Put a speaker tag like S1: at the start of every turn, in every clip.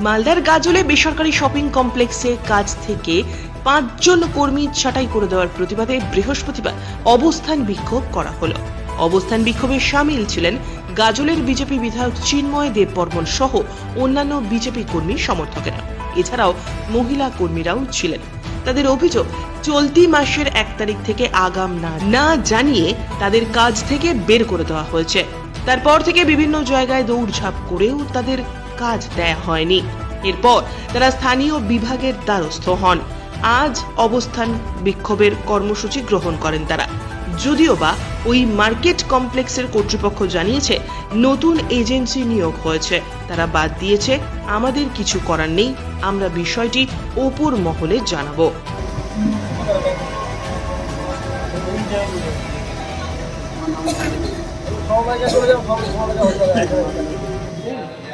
S1: মালদার গাজলে বেসরকারি শপিং কমপ্লেক্সে কাজ থেকে পাঁচজন কর্মী ছাঁটাই করে দেওয়ার প্রতিবাদে বৃহস্পতিবার অবস্থান বিক্ষোভ করা হলো। অবস্থান বিক্ষোভে সামিল ছিলেন গাজলের বিজেপি বিধায়ক চিন্ময় দেববর্মন সহ অন্যান্য বিজেপি কর্মী সমর্থকেরা। এছাড়াও মহিলা কর্মীরাও ছিলেন। তাদের অভিযোগ, চলতি মাসের এক তারিখ থেকে আগাম না না জানিয়ে তাদের কাজ থেকে বের করে দেওয়া হয়েছে। তারপর থেকে বিভিন্ন জায়গায় দৌড়ঝাঁপ করেও তাদের কাজ দেয়া হয়নি। এরপর তারা স্থানীয় বিভাগের দ্বারস্থ হন। আজ অবস্থান বিক্ষোভের কর্মসূচি গ্রহণ করেন তারা। যদিও বা ওই মার্কেট কমপ্লেক্সের কর্তৃপক্ষ জানিয়েছে, নতুন এজেন্সি নিয়োগ হয়েছে। তারা বাদ দিয়েছে, আমাদের কিছু করার নেই, আমরা বিষয়টি ওপর মহলে জানাব।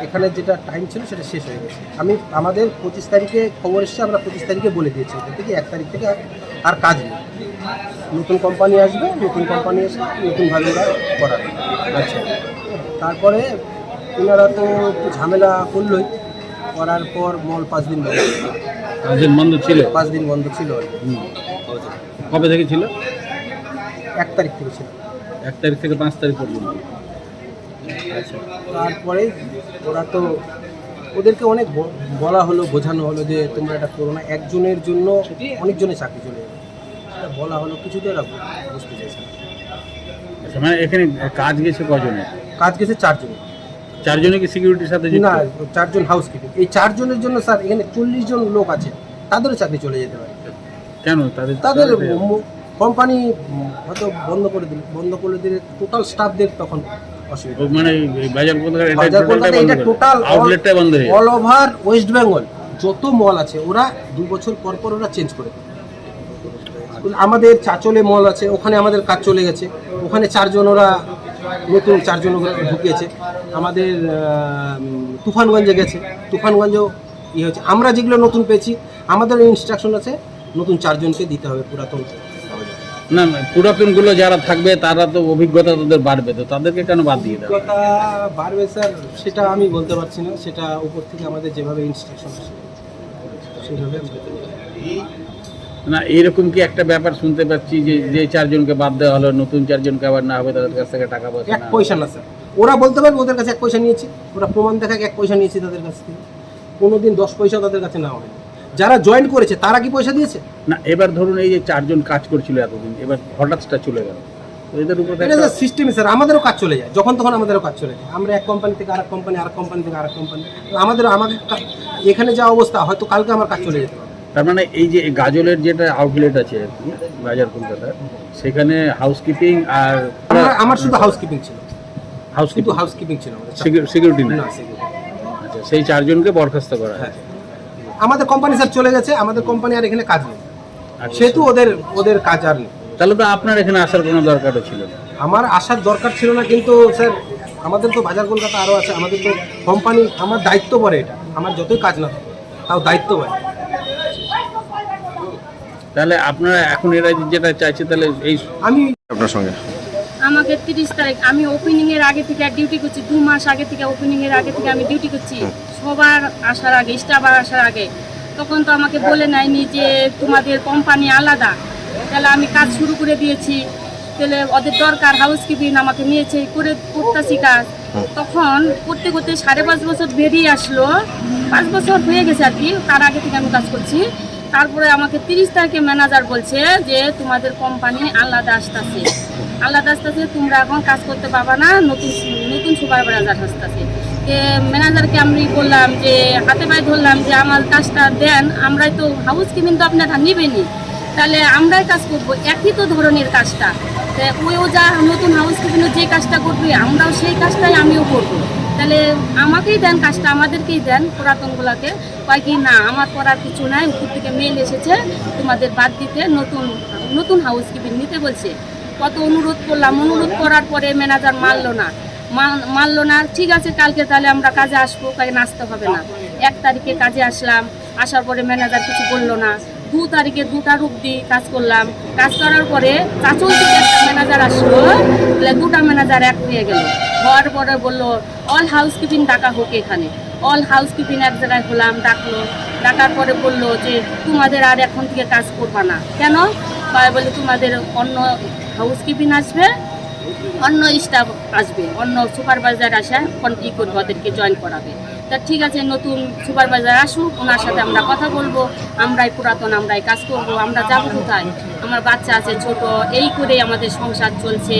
S2: এখানে যেটা টাইম ছিল সেটা শেষ হয়ে গেছে। আমি আমাদের পঁচিশ তারিখে খবর এসছে আমরা পঁচিশ তারিখে বলে দিয়েছি। এখান থেকে এক তারিখ থেকে আর- কাজ নেই। নতুন কোম্পানি আসবে নতুন কোম্পানি এসে নতুনভাবে ওরা করাবে। আচ্ছা। তারপরে ওনারা তো একটু ঝামেলা করলোই। করার পর মল পাঁচ দিন বন্ধ ছিল।
S3: পাঁচ দিন বন্ধ ছিল?
S2: পাঁচ দিন বন্ধ ছিল
S3: কবে থেকে ছিল?
S2: এক তারিখ থেকে ছিল।
S3: এক তারিখ থেকে পাঁচ তারিখ পর্যন্ত।
S2: আচ্ছা তারপরে ওরা তো ওদেরকে অনেক বলা হলো বোঝানো হলো যে তোমরা এটা করো না। একজনের জন্য অনেকজনের চাকরি চলে যাবে। এটা বলা হলো কিছুতে এরা বুঝতে চাইছে না।
S3: আচ্ছা, মানে এখানে কাজ গেছে কজনে
S2: কাজ গেছে চারজন।
S3: চারজনে কি সিকিউরিটির সাথে যুক্ত?
S2: না চারজন হাউসকিপিং এই চারজনের জন্য স্যার এখানে চল্লিশ জন লোক আছে। তাদেরও চাকরি চলে যেতে পারে।
S3: কেন? তাদের
S2: তাদের কোম্পানি হয়তো বন্ধ করে দিল বন্ধ করে দিলে টোটাল স্টাফদের তখন
S3: মানে বাজার কলকাতার
S2: বাজার কলকাতা এটা টোটাল
S3: আউটলেটটাই বন্ধ হয়ে
S2: অল ওভার ওয়েস্ট বেঙ্গল যত মল আছে ওরা দু বছর পর পর ওরা চেঞ্জ করে আমাদের চাচলে মল আছে ওখানে আমাদের কাজ চলে গেছে। ওখানে চারজন ওরা নতুন চারজন ঢুকিয়েছে আমাদের তুফানগঞ্জে গেছে। তুফানগঞ্জেও ইয়ে হচ্ছে আমরা যেগুলো নতুন পেয়েছি আমাদের ইনস্ট্রাকশন আছে নতুন চারজনকে দিতে হবে পুরাতন।
S3: না পুরাতনগুলো যারা থাকবে তারা তো অভিজ্ঞতা তাদের বাড়বে তো তাদেরকে কেন বাদ দিয়ে
S2: কথা বাড়বে স্যার সেটা আমি বলতে পারছি না সেটা উপর থেকে আমাদের যেভাবে ইনস্ট্রাকশন
S3: না এরকম কি একটা ব্যাপার শুনতে পাচ্ছি যে যে চারজনকে বাদ দেওয়া হলো নতুন চারজনকে আবার না হবে তাদের কাছ থেকে টাকা পয়সা
S2: এক
S3: না
S2: পয়সা না স্যার। ওরা বলতে পারবে ওদের কাছে এক পয়সা নিয়েছি। ওরা প্রমাণ দেখাকে এক পয়সা নিয়েছি তাদের কাছ থেকে। কোনো দিন দশ পয়সা তাদের কাছে নেওয়া হয়নি যারা জয়েন করেছে তারা কি পয়সা দিয়েছে?
S3: না এবার ধরুন এই যে চারজন কাজ করছিল এতদিন এবার হঠাৎটা চলে গেল। এদের উপর
S2: এটা সিস্টেমে স্যার আমাদেরও কাজ চলে যায় যখন তখন আমাদেরও কাজ চলে যায়। আমরা এক কোম্পানি থেকে আরেক কোম্পানি আরেক কোম্পানি থেকে আরেক কোম্পানি আমাদের কা- এখানে যা অবস্থা হয়তো কালকে আমার কাজ চলে যেতে পারে।
S3: তার মানে এই যে গাজলের যেটা আউটলেট আছে আর কি বাজার কলকাতার সেখানে হাউসকিপিং আর
S2: আমার শুধু হাউসকিপিং ছিল।
S3: হাউসকিপিং
S2: হাউসকিপিং ছিল আমাদের।
S3: সিকিউরিটি না? আচ্ছা সেই চারজনকে বরখাস্ত করা
S2: হ্যাঁ।
S3: হয়
S2: আমাদের কোম্পানি স্যার চলে গেছে আমাদের কোম্পানি আর এখানে কাজ নেই।
S3: আচ্ছা।
S2: সেহেতু ওদের ওদের কাজ আর নেই।
S3: তাহলে তো আপনার এখানে আসার কোনো দরকারও ছিল না।
S2: আমার আসার দরকার ছিল না কিন্তু স্যার আমাদের তো বাজার কলকাতা আরও আছে আমাদের তো কোম্পানি আমার দায়িত্ব পড়ে এটা। আমার যতই কাজ না থাকে, তাও দায়িত্ব পড়ে।
S3: তাহলে আপনারা এখন এরা যেটা চাইছে তাহলে এই
S2: আমি
S4: আপনার সঙ্গে।
S5: আমাকে তিরিশ তারিখ আমি ওপেনিং এর আগে থেকে ডিউটি করছি দু মাস আগে থেকে ওপেনিং এর আগে থেকে আমি ডিউটি করছি। সবার আসার আগে স্টাফ আসার আগে। তখন তো আমাকে বলে নেয়নি যে তোমাদের কোম্পানি আলাদা। তাহলে আমি কাজ শুরু করে দিয়েছি। তাহলে ওদের দরকার হাউস হাউসকিপিং আমাকে নিয়েছে করে করতেছি কাজ। তখন করতে করতে সাড়ে পাঁচ বছর বেরিয়ে আসলো। পাঁচ বছর হয়ে গেছে আর কি তার আগে থেকে আমি কাজ করছি। তারপরে আমাকে তিরিশ তারিখে ম্যানেজার বলছে যে তোমাদের কোম্পানি আলাদা আসতেছে। আলাদা আসতেছে তোমরা এখন কাজ করতে পারবা না, নতুন নতুন সুপারভাইজার আসতেছে ম্যানেজারকে আমি বললাম যে, হাতে পায়ে ধরলাম যে, আমার কাজটা দেন, আমরাই তো হাউস কিপিং তো আপনারা নিবেনি তাহলে আমরাই কাজ করব, একই তো ধরনের কাজটা। ওইও যা নতুন হাউস কিপিংয়ের যে কাজটা করবে, আমরাও সেই কাজটাই আমিও করব। তাহলে আমাকেই দেন কাজটা, আমাদেরকেই দেন পুরাতনগুলোকে কয় কি, না, আমার করার কিছু নাই, উপর থেকে মেল এসেছে, তোমাদের বাদ দিতে নতুন নতুন হাউস কিপিং নিতে বলছে। কত অনুরোধ করলাম, অনুরোধ করার পরে ম্যানেজার মানলো না। মা- মানলো না, ঠিক আছে, কালকে তাহলে আমরা কাজে আসব কাজে নাচতে হবে না। এক তারিখে কাজে আসলাম, আসার পরে ম্যানেজার কিছু বলল না। দু তারিখে দুটা দিয়ে কাজ করলাম। কাজ করার পরে চাচল থেকে একটা ম্যানেজার আসলো, তাহলে দুটা ম্যানেজার এক হয়ে গেল। হওয়ার পরে বলল অল হাউস কিপিং ডাকা হোক এখানে। অল হাউস কিপিং এক জায়গায় হলাম, ডাকলো। ডাকার পরে বলল যে, তোমাদের আর এখন থেকে কাজ করবা না। কেন? বলে, তোমাদের অন্য হাউস কিপিং আসবে, অন্য স্টাফ আসবে, অন্য সুপারভাইজার আসে ই করবে, ওদেরকে জয়েন করাবে। তা ঠিক আছে, নতুন সুপারভাইজার আসুক, ওনার সাথে আমরা কথা বলব, আমরাই পুরাতন, আমরাই কাজ করব, আমরা যাব কোথায়? আমার বাচ্চা আছে ছোট, এই করেই আমাদের সংসার চলছে।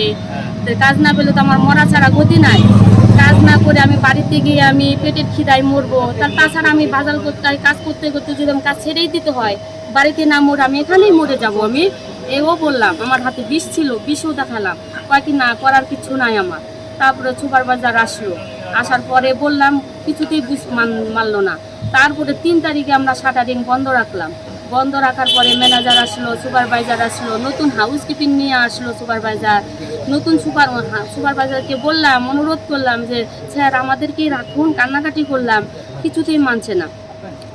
S5: কাজ না পেলে তো আমার মরা ছাড়া গতি নাই। কাজ না করে আমি বাড়িতে গিয়ে আমি পেটের খিদায় মরবো। তার তাছাড়া আমি বাজার করতে, কাজ করতে করতে যদি আমি কাজ ছেড়েই দিতে হয়, বাড়িতে না মরে আমি এখানেই মরে যাব আমি। এও বললাম, আমার হাতে বিষ ছিল, বিষও দেখালাম। কয় কি না, করার কিছু নাই আমার। তারপরে সুপারভাইজার আসলো। আসার পরে বললাম, কিছুতেই বুঝ মান- মানলো না। তারপরে তিন তারিখে আমরা শাটারিং বন্ধ রাখলাম। বন্ধ রাখার পরে ম্যানেজার আসলো, সুপারভাইজার আসলো, নতুন হাউস কিপিং নিয়ে আসলো সুপারভাইজার। নতুন সুপার সুপারভাইজারকে বললাম, অনুরোধ করলাম যে, স্যার, আমাদেরকেই রাখুন, কান্নাকাটি করলাম। কিছুতেই মানছে না।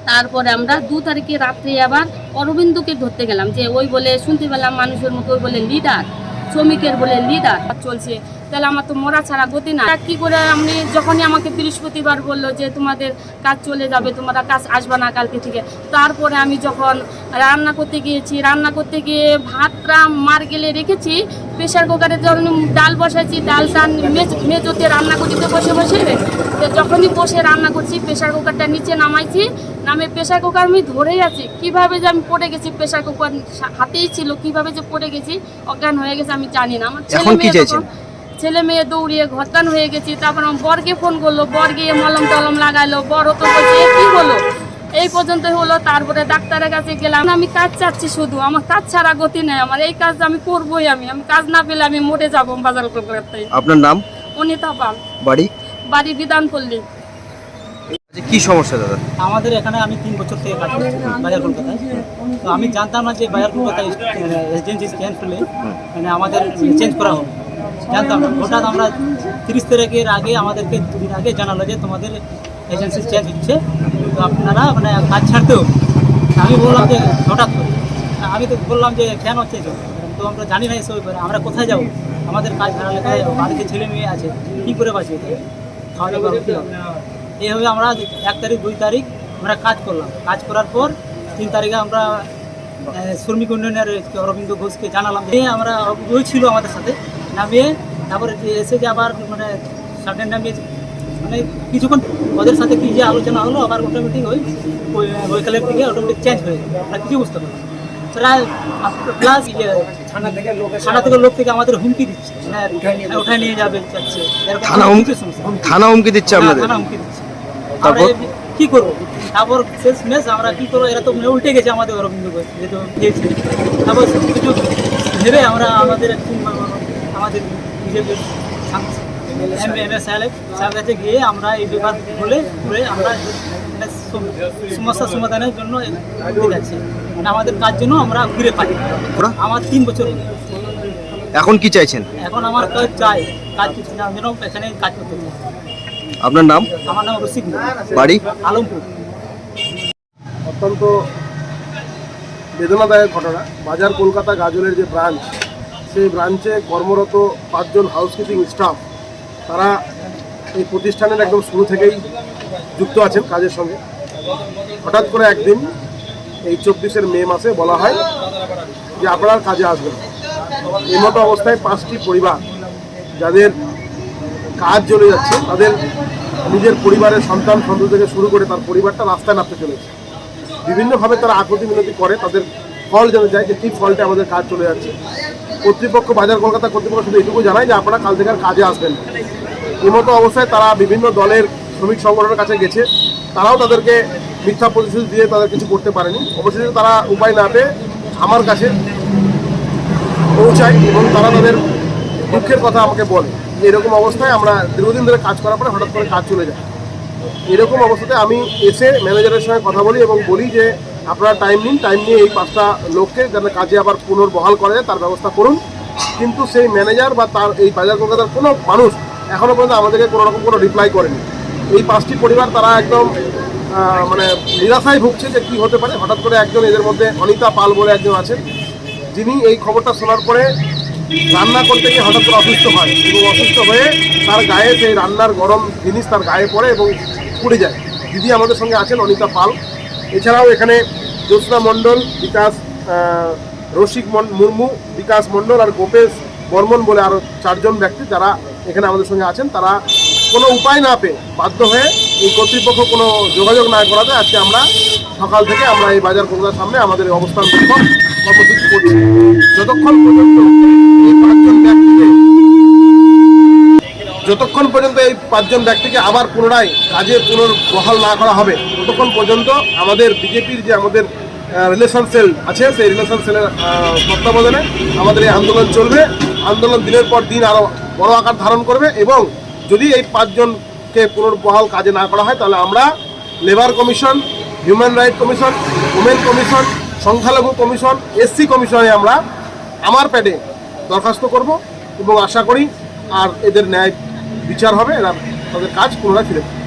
S5: তারপরে আমরা দু তারিখে রাত্রে আবার অরবিন্দকে ধরতে গেলাম যে ওই বলে শুনতে পেলাম মানুষের মতো ওই বলে লিডার, শ্রমিকের বলে লিডার চলছে। তাহলে আমার তো মরা ছাড়া গতি না কি করে আপনি যখনই আমাকে বৃহস্পতিবার বলল যে তোমাদের কাজ চলে যাবে, তোমরা কাজ আসবে না কালকে থেকে, তারপরে আমি যখন রান্না করতে গিয়েছি, রান্না করতে গিয়ে ভাতটা মার গেলে রেখেছি প্রেশার কুকারে যখন ডাল বসাইছি, ডালটা মেজ- মেজোতে রান্না করতে বসে বসে যখনই বসে রান্না করছি প্রেশার কুকারটা নিচে নামাইছি নামে প্রেশার কুকার আমি ধরেই আছি। কীভাবে যে আমি পড়ে গেছি প্রেশার কুকার হাতেই ছিল কীভাবে যে পড়ে গেছি অজ্ঞান হয়ে গেছে আমি জানি না। আমার ছেলে মেয়ে তখন- ছেলে মেয়ে দৌড়িয়ে ঘরদান হয়ে গেছি তারপর আমার বরকে ফোন করল বর গিয়ে মলম টলম লাগাইলো বর তো বলছে "এ কি হলো? এই পর্যন্ত হলো তারপরে ডাক্তারের কাছে গেলাম আমি কাজ চাচ্ছি শুধু আমার কাজ ছাড়া গতি নেই আমার এই কাজ আমি করবোই আমি আমি কাজ না পেলে আমি মোটে যাব বাজার করতে
S4: আপনার নাম?
S5: অনিতা পাল।
S4: বাড়ি?
S5: বাড়ি বিধান পল্লী।
S4: আচ্ছা, কি সমস্যা দাদা?
S6: আমাদের এখানে আমি তিন বছর থেকে কাজ করছি বাজার কলকাতায়। তো আমি জানতাম না যে বাজার কলকাতায় এজেন্সি চেঞ্জ করলে মানে আমাদের চেঞ্জ করা হবে জানতাম না। হঠাৎ আমরা তিরিশ তারিখের আগে আমাদেরকে দুদিন আগে জানালো যে তোমাদের এজেন্সি চেঞ্জ হচ্ছে। তো আপনারা মানে কাজ ছাড়তে হবে আমি বললাম যে হঠাৎ করে। আমি তো বললাম যে কেন হচ্ছে? এসব? তো আমরা জানি না এসব। আমরা কোথায় যাব? আমাদের কাজ হারালে বাড়িতে ছেলে মেয়ে আছে কী করে বাঁচবে এইভাবে আমরা এক তারিখ, দুই তারিখ আমরা কাজ করলাম। কাজ করার পর তিন তারিখে আমরা শ্রমিক উন্নয়নের অরবিন্দ ঘোষকে জানালাম। যে আমরা ওই ছিল আমাদের সাথে। নামিয়ে তারপরে এসে যে আবার মানে সাডেন নামিয়ে মানে কিছুক্ষণ ওদের সাথে কি যে আলোচনা হলো, আবার অটোমেটিক ওই ওই ওইকালের দিকে অটোমেটিক চেঞ্জ হয়ে গেল। আমরা কিছু বুঝতে পারলাম প্রায় প্লাস থানা থেকে লোক থেকে আমাদের হুমকি দিচ্ছে। মানে উঠায় নিয়ে যাবে যাচ্ছে।
S4: থানা হুমকি থানা হুমকি দিচ্ছে
S6: হ্যাঁ,
S4: আপনাদের
S6: থানা হুমকি দিচ্ছে।
S4: তারপর?
S6: কি করব? তারপর শেষ ম্যাচ আমরা কি করব? এরা তো উল্টে গেছে আমাদের অরবিন্দ ঘোষ যেহেতু খেয়েছে তারপর কিছু ভেবে আমরা আমাদের একটু আমাদের বিজেপির এম এম এস সাহেব সাহেব কাছে গিয়ে আমরা এই বলে করে আমরা মানে সমস্যা সমাধানের জন্য যাচ্ছি। মানে আমাদের কাজ জন্য আমরা ঘুরে পাই? আমার তিন বছর।
S4: এখন কি চাইছেন?
S6: এখন আমার কাজ চাই। কাজ কিছু না যেন এখানে কাজ করতে
S4: আপনার নাম?
S6: আমার নাম রসিক।
S4: বাড়ি?
S6: আলমপুর।
S7: অত্যন্ত বেদনাদায়ক ঘটনা। বাজার কলকাতা গাজলের যে ব্রাঞ্চ সেই ব্রাঞ্চে কর্মরত পাঁচজন হাউসকিপিং স্টাফ তারা এই প্রতিষ্ঠানের একদম শুরু থেকেই যুক্ত আছেন কাজের সঙ্গে। হঠাৎ করে একদিন এই চব্বিশের মে মাসে বলা হয় যে আপনারা কাজে আসবেন এই মতো অবস্থায় পাঁচটি পরিবার যাদের কাজ চলে যাচ্ছে, তাদের নিজের পরিবারের সন্তান, সন্ততি থেকে শুরু করে তার পরিবারটা রাস্তায় নামতে চলেছে। বিভিন্নভাবে তারা আকুতি মিনতি করে, তাদের ফল জানতে যায়, যে কী ফলটা আমাদের কাজ চলে যাচ্ছে। কর্তৃপক্ষ, বাজার কলকাতা কর্তৃপক্ষ শুধু এইটুকু জানায় যে আপনারা কাল থেকে আর কাজে আসবেন। না। এই মতো অবস্থায় তারা বিভিন্ন দলের শ্রমিক সংগঠনের কাছে গেছে। তারাও তাদেরকে মিথ্যা প্রতিশ্রুতি দিয়ে তাদের কিছু করতে পারেনি। অবশেষে তারা উপায় না পেয়ে আমার কাছে পৌঁছায় এবং তারা তাদের দুঃখের কথা আমাকে বলে যে এরকম অবস্থায় আমরা দীর্ঘদিন ধরে কাজ করার পরে হঠাৎ করে কাজ চলে যায়। এরকম অবস্থাতে আমি এসে ম্যানেজারের সঙ্গে কথা বলি এবং বলি যে আপনারা টাইম নিন টাইম নিয়ে এই পাঁচটা লোককে যাতে কাজে আবার পুনর্বহাল করা যায়, তার ব্যবস্থা করুন। কিন্তু সেই ম্যানেজার বা তার এই বাজার কলকাতার কোনো মানুষ এখনও পর্যন্ত আমাদেরকে কোনো রকম কোনো রিপ্লাই করেনি। এই পাঁচটি পরিবার তারা একদম মানে নিরাশায় ভুগছে যে কী হতে পারে। হঠাৎ করে একজন এদের মধ্যে অনিতা পাল বলে একজন আছেন। যিনি এই খবরটা শোনার পরে রান্না করতে গিয়ে হঠাৎ করে অসুস্থ হয় এবং অসুস্থ হয়ে তার গায়ে সেই রান্নার গরম জিনিস তার গায়ে পড়ে এবং পুড়ে যায়। দিদি আমাদের সঙ্গে আছেন অনিতা পাল। এছাড়াও এখানে জ্যোৎস্না মণ্ডল, বিকাশ রসিক মুর্মু, বিকাশ মণ্ডল আর গোপেশ বর্মন বলে আরও চারজন ব্যক্তি যারা এখানে আমাদের সঙ্গে আছেন, তারা কোনো উপায় না পেয়ে বাধ্য হয়ে এই কর্তৃপক্ষ কোনো যোগাযোগ না করাতে আজকে আমরা সকাল থেকে আমরা এই বাজার কলকাতার সামনে আমাদের অবস্থান কর্মসূচি করছি। যতক্ষণ পর্যন্ত যতক্ষণ পর্যন্ত এই পাঁচজন ব্যক্তিকে আবার পুনরায় কাজে পুনর্বহাল না করা হবে, ততক্ষণ পর্যন্ত আমাদের বিজেপির যে আমাদের রিলেশন সেল আছে, সেই রিলেশন সেলের তত্ত্বাবধানে আমাদের এই আন্দোলন চলবে। আন্দোলন দিনের পর দিন আরও বড় আকার ধারণ করবে এবং যদি এই পাঁচজনকে পুনর্বহাল কাজে না করা হয়, তাহলে আমরা labour commission human right commission women commission সংখ্যালঘু কমিশন এসসি কমিশনে আমরা আমার প্যাডে দরখাস্ত করব এবং আশা করি আর এদের ন্যায় বিচার হবে এরা তাদের কাজ পুনরায় ফিরে পাবে।